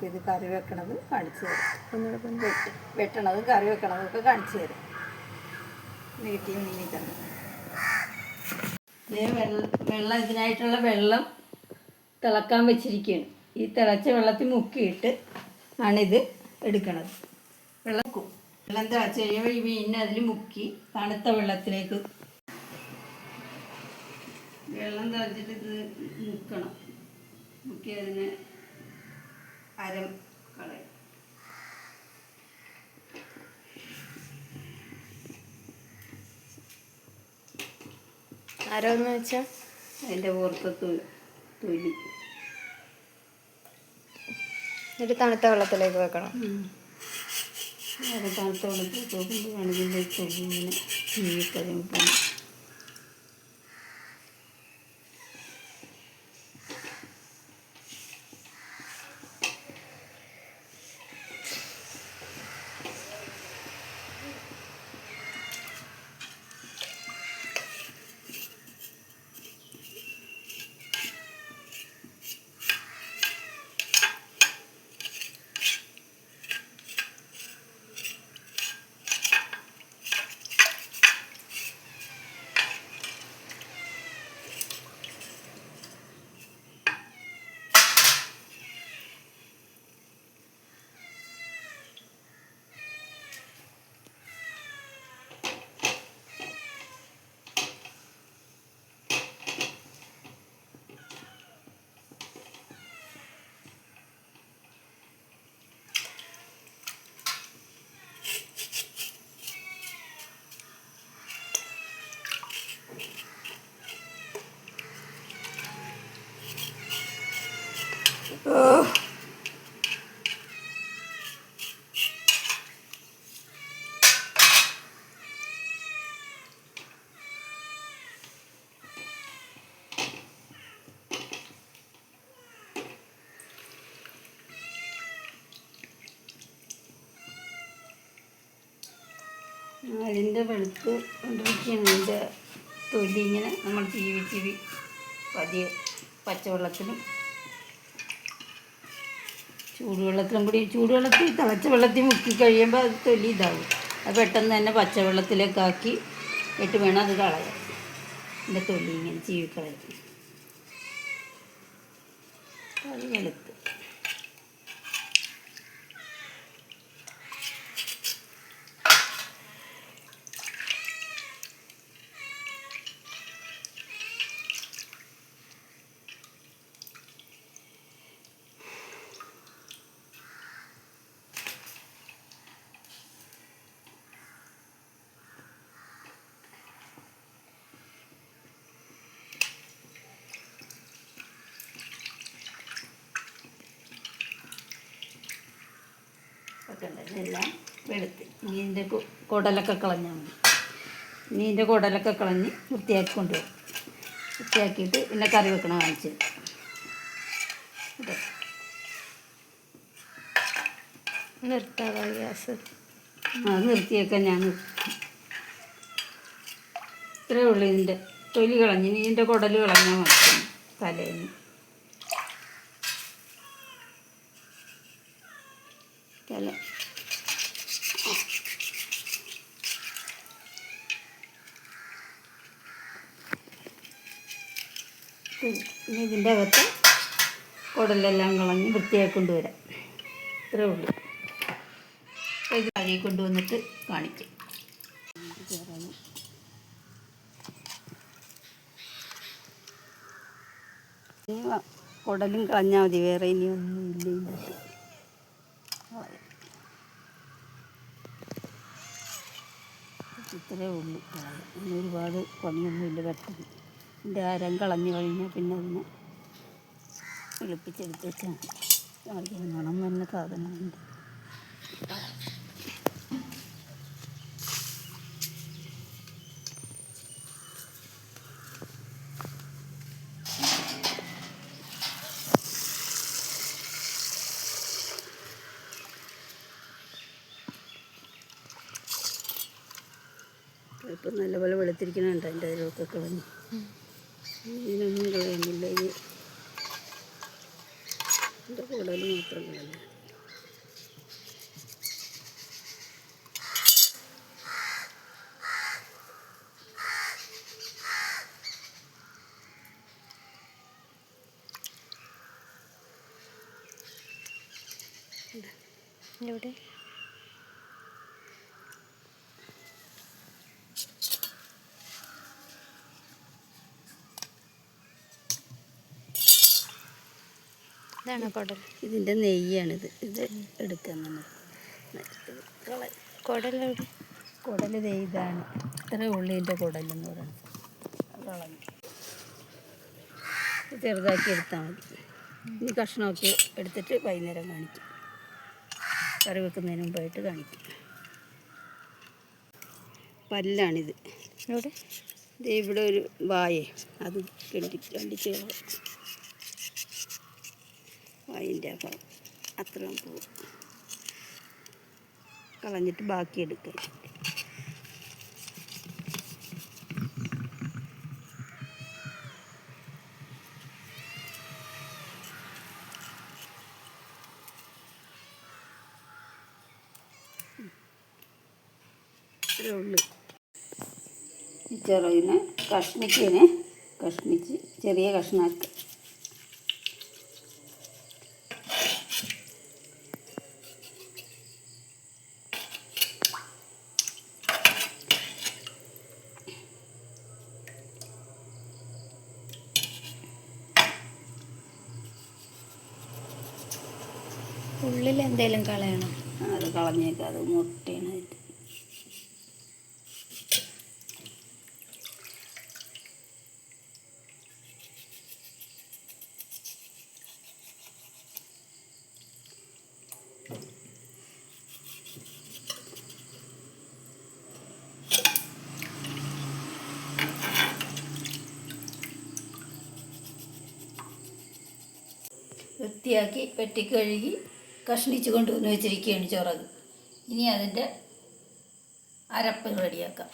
നമുക്ക് ഇത് കറി വെക്കണത് കാണിച്ചു തരും. വെട്ടണതും കറി വെക്കണതും ഒക്കെ കാണിച്ചു തരും. നീട്ടി നീങ്ങി തന്നെ. ഇതേ വെള്ളം വെള്ളം ഇതിനായിട്ടുള്ള വെള്ളം തിളക്കാൻ വെച്ചിരിക്കുകയാണ്. ഈ തിളച്ച വെള്ളത്തിൽ മുക്കിയിട്ട് ആണിത് എടുക്കണത്. വെള്ളം വെള്ളം തിളച്ച് കഴിയുമ്പോൾ ഈ മീനിനെ അതിൽ മുക്കി തണുത്ത വെള്ളത്തിലേക്ക് വെള്ളം തിളച്ചിട്ട് ഇത് മുക്കണം. മുക്കി അതിനെ അരം കളയും. ആരോന്ന് വെച്ചാൽ അതിന്റെ പുറത്ത് തൊലി. എന്നിട്ട് തണുത്ത വെള്ളത്തിലേക്ക് വെക്കണം. തണുത്ത വെള്ളത്തിലേക്ക് നോക്കുമ്പോഴാണ് ഇതിന്റെ തൊലി ഇങ്ങനെ ചീവിക്കഴിയുമ്പോൾ അതിന്റെ വെളുത്ത് കൊണ്ടിരിക്കുകയാണ് അതിന്റെ തൊലി ഇങ്ങനെ നമ്മൾ ചീവി ചീവി പതിയെ പച്ചവെള്ളത്തിലും ചൂടുവെള്ളത്തിലും കൂടി ചൂടുവെള്ളത്തിൽ തിളച്ച വെള്ളത്തിൽ മുക്കി കഴിയുമ്പോൾ അത് തൊലി ഇതാവും അത് പെട്ടെന്ന് തന്നെ പച്ചവെള്ളത്തിലേക്കാക്കി ഇട്ട് വേണം അത് കളയാൻ. എന്റെ തൊലി ഇങ്ങനെ ചീവിക്കളയാൻ. അത് വെളുത്ത്. ഒക്കെ ഉണ്ട് ഇതെല്ലാം വെളുത്ത്. ഇനി ഇതിന്റെ കുടലൊക്കെ കളഞ്ഞാൽ മതി. ഇനി ഇതിന്റെ കുടലൊക്കെ കളഞ്ഞ് വൃത്തിയാക്കി കൊണ്ടുപോകും വൃത്തിയാക്കിയിട്ട് പിന്നെ കറി വെക്കണം കാണിച്ച് തരാം. ഗ്യാസ്? ആ അത് നിർത്തിയേക്കാൻ ഞാൻ ഇത്രേ ഇത്രയേ ഉള്ളൂ ഇതിന്റെ തൊലി കളഞ്ഞ് ഇനി ഇതിന്റെ കുടൽ കളഞ്ഞാൽ മതി തലേന്ന്. തല. ഇനി ഇതിന്റെ അകത്ത് കുടലെല്ലാം കളഞ്ഞ് വൃത്തിയായി കൊണ്ടുവരാം. ഇത്രേ ഉള്ളൂ. ഇത് കഴുകി കൊണ്ടുവന്നിട്ട് കാണിക്കും. കുടലും കളഞ്ഞാൽ മതി വേറെ ഇനി ഒന്നും ഇല്ല ഇതിന്റെ. ഇത്രേ ഉള്ളൂ. ഒരുപാട് പണിയൊന്നുമില്ല പെട്ടെന്ന്. ഇതിന്റെ അരം കളഞ്ഞു കഴിഞ്ഞാൽ പിന്നെ അതിനെ വിളിപ്പിച്ചെടുത്ത് വെച്ചാൽ മതി. മണം വരുന്ന സാധനമുണ്ട്. ഇപ്പം നല്ലപോലെ വെളുത്തിരിക്കണുണ്ട് അതിന്റെ അതിലൊക്കെ കളഞ്ഞു ഇതിനൊന്നും കളയുന്നില്ല ഇത് ഇതിന്റെ കൂടുതൽ മാത്രം കളയുന്നു എവിടെ? ഇതാണ് കുടൽ. ഇതിന്റെ നെയ്യാണിത്. ഇത് എടുക്കാൻ നമ്മൾ കുടലെവിടെ കുടൽ ഇതാണ്. ഇത്ര ഉള്ളിന്റെ കുടലെന്ന് പറയുന്നത്. കളഞ്ഞു ചെറുതാക്കി എടുത്താൽ മതി. ഇനി കഷ്ണമൊക്കെ എടുത്തിട്ട് വൈകുന്നേരം കാണിക്കും. കറി വെക്കുന്നതിന് മുമ്പായിട്ട് കാണിക്കും. പല്ലാണിത്. എവിടെ? ദേ ഇവിടെ ഒരു വായേ. അത് കണ്ടി കണ്ടിച്ച് ഭാഗം അത്രയും പൂ. കളഞ്ഞിട്ട് ബാക്കി എടുക്കുക ഇത്രേ ഉള്ളൂ ഈ ചെറുതിനെ കഷ്ണിക്കതിനെ കഷ്ണിച്ച് ചെറിയ കഷ്ണാക്കി. ഉള്ളിൽ എന്തേലും കളയണം? അത് കളഞ്ഞേക്കാം അത് മുട്ടയാണ് വൃത്തിയാക്കി വെട്ടി വെട്ടിക്കഴുകി കഷ്ണിച്ച് കൊണ്ട് വെച്ചിരിക്കുകയാണ് ചോറത്. ഇനി അതിന്റെ അരപ്പ് റെഡിയാക്കാം.